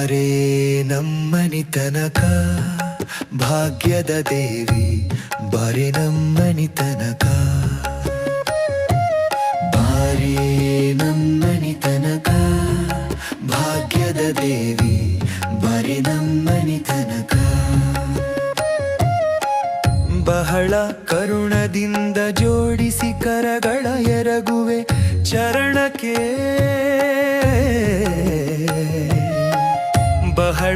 ನಮ್ಮನಿ ತನಕ, ಭಾಗ್ಯದ ದೇವಿ, ಬಾರಿ ನಮ್ಮನಿ ತನಕ. ಬಾರಿ ನಮ್ಮನಿ ತನಕ, ಭಾಗ್ಯದ ದೇವಿ, ಬಾರಿ ನಮ್ಮನಿ ತನಕ. ಬಹಳ ಕರುಣದಿಂದ ಜೋಡಿಸಿ ಕರಗಳ ಎರಗುವೆ, ಚರಣಕ್ಕೆ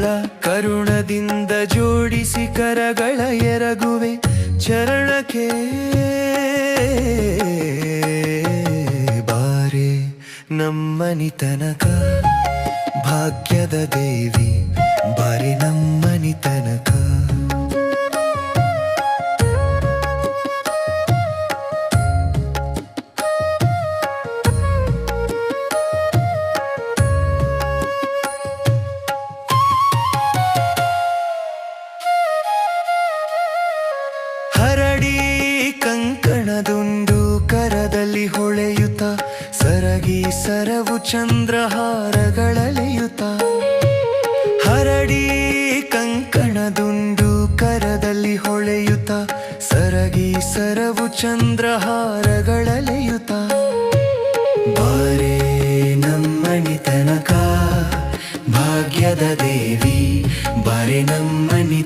ಬಹಳ ಕರುಣದಿಂದ ಜೋಡಿಸಿ ಕರಗಳ ಎರಗುವೆ ಚರಣಕ್ಕೆ ಬಾರೆ ನಮ್ಮನಿತನಕ ಭಾಗ್ಯದ ದೇವಿ ಬಾರಿ ನಮ್ಮನಿ ಸರವು ಚಂದ್ರಹಾರಗಳಲೆಯುತ. ಹರಡಿ ಕಂಕಣದುಂಡು ಕರದಲ್ಲಿ ಹೊಳೆಯುತ್ತ ಸರಗಿ ಸರವು ಚಂದ್ರಹಾರಗಳಲೆಯುತ. ಬಾರೇ ನಮ್ಮಣಿ ತನಕ ಭಾಗ್ಯದ ದೇವಿ, ಬಾರೆ ನಮ್ಮನಿ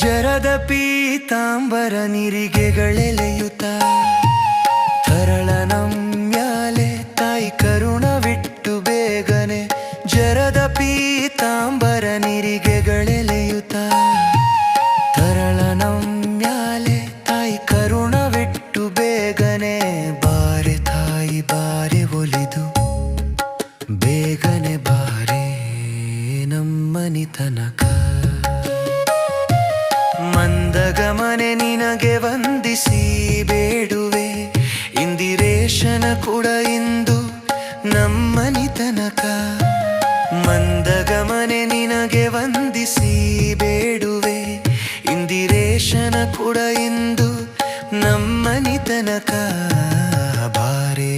ಜರದ ಪೀತಾಂಬರ ನಿರಿಗೆಗಳೆಲೆಯುತ್ತ ತರಳ ನಮ್ಯಾಲೆ ತಾಯಿ ಕರುಣವಿಟ್ಟು ಬೇಗನೆ ಜರದ ಪೀತಾಂಬರ ನಿರಿಗೆಗಳೆಲೆಯುತ್ತ ತರಳ ನಮ್ಯಾಲೆ ತಾಯಿ ಕರುಣವಿಟ್ಟು ಬೇಗನೆ ಬಾರೆ ತಾಯಿ ಬಾರೆ ಒಲಿದು, ಬೇಗನೆ ಬಾರೆ ನಮ್ಮನಿ ತನಕ ಮಂದಗಮನೆ ನಿನಗೆ ವಂದಿಸಿ ಬೇಡುವೆ. ಇಂದಿರೇಶನ ಕೂಡ ಇಂದು ನಮ್ಮನಿ ತನಕ. ಮಂದಗಮನೆ ನಿನಗೆ ವಂದಿಸಿ ಬೇಡುವೆ. ಇಂದಿರೇಶನ ಕೂಡ ಇಂದು ನಮ್ಮನಿ ತನಕ. ನಮ್ಮನಿತನಕ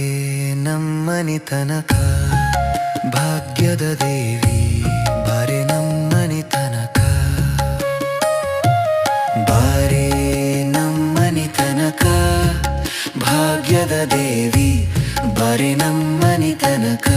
ನಮ್ಮನಿ ತನಕ. ಭಾಗ್ಯದ ದೇವಿ. ಭಾಗ್ಯದ ದೇವಿ ಬಾರೆ ನಮ್ಮನಿ ತನಕ